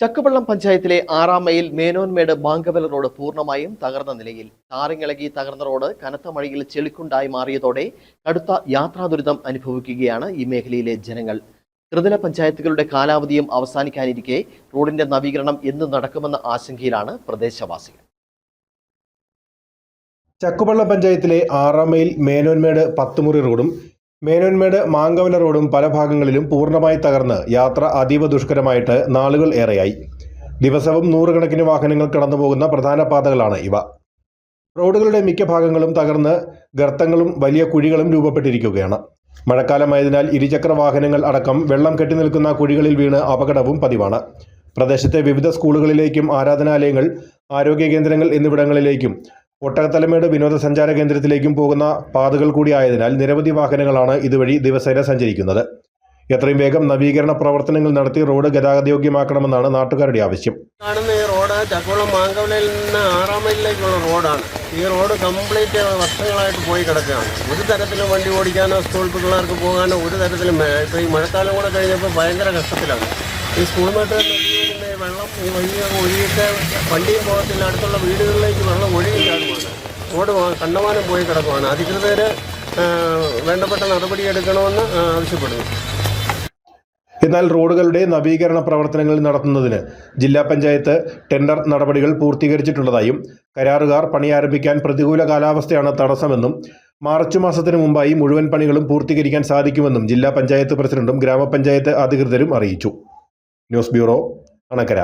ചക്കുവള്ളം പഞ്ചായത്തിലെ ആറാം mile മേനോന്മേട് ബാങ്കവല road പൂർണമായും തകർന്ന നിലയിൽ. താറിങ്ങിളകി തകർന്ന റോഡ് കനത്ത മഴയിൽ ചെളിക്കുണ്ടായി മാറിയതോടെ കടുത്ത യാത്രാ ദുരിതം അനുഭവിക്കുകയാണ് ഈ മേഖലയിലെ ജനങ്ങൾ. ത്രിതല പഞ്ചായത്തുകളുടെ കാലാവധിയും അവസാനിക്കാനിരിക്കെ റോഡിന്റെ നവീകരണം എന്ന് നടക്കുമെന്ന ആശങ്കയിലാണ് പ്രദേശവാസികൾ. ചക്കുപള്ളം പഞ്ചായത്തിലെ ആറാം മൈൽ മേനോന്മേട് പത്തുമുറി റോഡും മേനോൻമേട് മാങ്കവല റോഡും പല ഭാഗങ്ങളിലും പൂർണമായി തകർന്ന് യാത്ര അതീവ ദുഷ്കരമായിട്ട് നാളുകൾ ഏറെയായി. ദിവസവും നൂറുകണക്കിന് വാഹനങ്ങൾ കടന്നുപോകുന്ന പ്രധാന പാതകളാണ് ഇവ. റോഡുകളുടെ മിക്ക ഭാഗങ്ങളും തകർന്ന് ഗർത്തങ്ങളും വലിയ കുഴികളും രൂപപ്പെട്ടിരിക്കുകയാണ്. മഴക്കാലമായതിനാൽ ഇരുചക്ര വാഹനങ്ങൾ അടക്കം വെള്ളം കെട്ടി നിൽക്കുന്ന കുഴികളിൽ വീണ് അപകടവും പതിവാണ്. പ്രദേശത്തെ വിവിധ സ്കൂളുകളിലേക്കും ആരാധനാലയങ്ങൾ ആരോഗ്യ കേന്ദ്രങ്ങൾ എന്നിവിടങ്ങളിലേക്കും ഒട്ടകത്തലമേട് വിനോദസഞ്ചാര കേന്ദ്രത്തിലേക്കും പോകുന്ന പാതകൾ കൂടിയായതിനാൽ നിരവധി വാഹനങ്ങളാണ് ഇതുവഴി ദിവസേന സഞ്ചരിക്കുന്നത്. എത്രയും വേഗം നവീകരണ പ്രവർത്തനങ്ങൾ നടത്തി റോഡ് ഗതാഗതയോഗ്യമാക്കണമെന്നാണ് നാട്ടുകാരുടെ ആവശ്യം. കാണുന്ന ഈ റോഡ് ചക്കോളം മാങ്കവലയിൽ നിന്ന് ആറാം മൈലിലേക്കുള്ള റോഡാണ്. ഈ റോഡ് കംപ്ലീറ്റ് വർഷങ്ങളായിട്ട് പോയി കിടക്കുകയാണ്. ഒരു തരത്തിലും വണ്ടി ഓടിക്കാനോ സ്കൂൾ പിള്ളേർക്ക് പോകാനോ ഒരു തരത്തിലും ഇപ്പോൾ ഈ മഴക്കാലം കൂടെ കഴിഞ്ഞപ്പോൾ ഭയങ്കര കഷ്ടത്തിലാണ്. ഈ സ്കൂൾ ഒഴുകുന്ന വെള്ളം ഈ വഴിയൊക്കെ ഒഴുകിയിട്ട് വണ്ടിയും പോകത്തില്ല അടുത്തുള്ള വീടുകളിലേക്ക് വെള്ളം ഒഴുകി റോഡ് കണ്ടമാനം പോയി കിടക്കുവാണ്. അധികൃതർ വേണ്ടപ്പെട്ട നടപടിയെടുക്കണമെന്ന് ആവശ്യപ്പെടുന്നു. എന്നാൽ റോഡുകളുടെ നവീകരണ പ്രവർത്തനങ്ങൾ നടത്തുന്നതിന് ജില്ലാ പഞ്ചായത്ത് ടെൻഡർ നടപടികൾ പൂർത്തീകരിച്ചിട്ടുള്ളതായും കരാറുകാർ പണി ആരംഭിക്കാൻ പ്രതികൂല കാലാവസ്ഥയാണ് തടസ്സമെന്നും മാർച്ച് മാസത്തിന് മുമ്പായി മുഴുവൻ പണികളും പൂർത്തീകരിക്കാൻ സാധിക്കുമെന്നും ജില്ലാ പഞ്ചായത്ത് പ്രസിഡന്റും ഗ്രാമപഞ്ചായത്ത് അധികൃതരും അറിയിച്ചു. News bureau Anakkara.